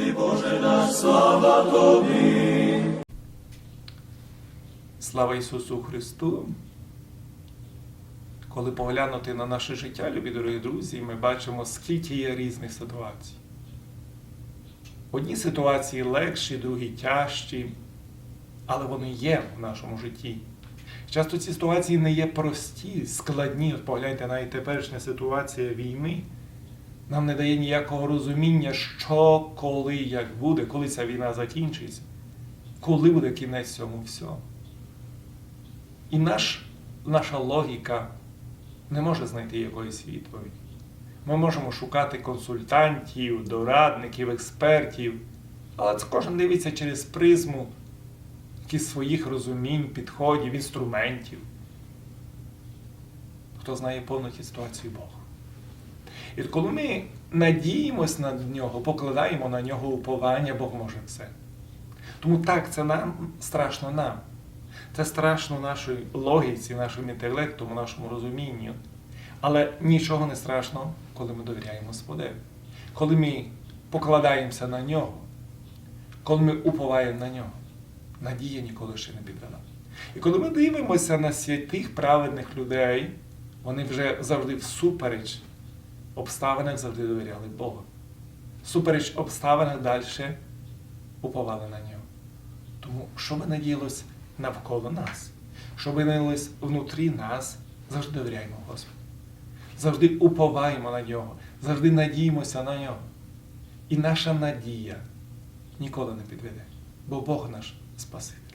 Тобі, Боже наш, слава Тобі. Слава Ісусу Христу! Коли поглянути на наше життя, любі дорогі друзі, ми бачимо, скільки є різних ситуацій. Одні ситуації легші, другі тяжчі, але вони є в нашому житті. Часто ці ситуації не є прості, складні. От погляньте, навіть теперішня ситуація війни нам не дає ніякого розуміння, що, коли, як буде, коли ця війна закінчиться, коли буде кінець цьому всьому. І наш, наша логіка не може знайти якоїсь відповіді. Ми можемо шукати консультантів, дорадників, експертів, але це кожен дивиться через призму якихось своїх розумінь, підходів, інструментів. Хто знає повністю ситуацію Бога. І коли ми надіємось на нього, покладаємо на нього уповання, Бог може все. Тому так, це нам страшно нам. Це страшно нашій логіці, нашому інтелекту, нашому розумінню. Але нічого не страшно, коли ми довіряємо Господеві. Коли ми покладаємося на нього, коли ми уповаємо на нього. Надія ніколи ще не підвела. І коли ми дивимося на святих праведних людей, вони вже завжди всупереч обставинах завжди довіряли Богу. Всупереч обставинах далі уповали на нього. Тому, що би не навколо нас, що би не внутрі нас, завжди довіряємо Господу. Завжди уповаємо на нього, завжди надіємося на нього. І наша надія ніколи не підведе, бо Бог наш Спаситель.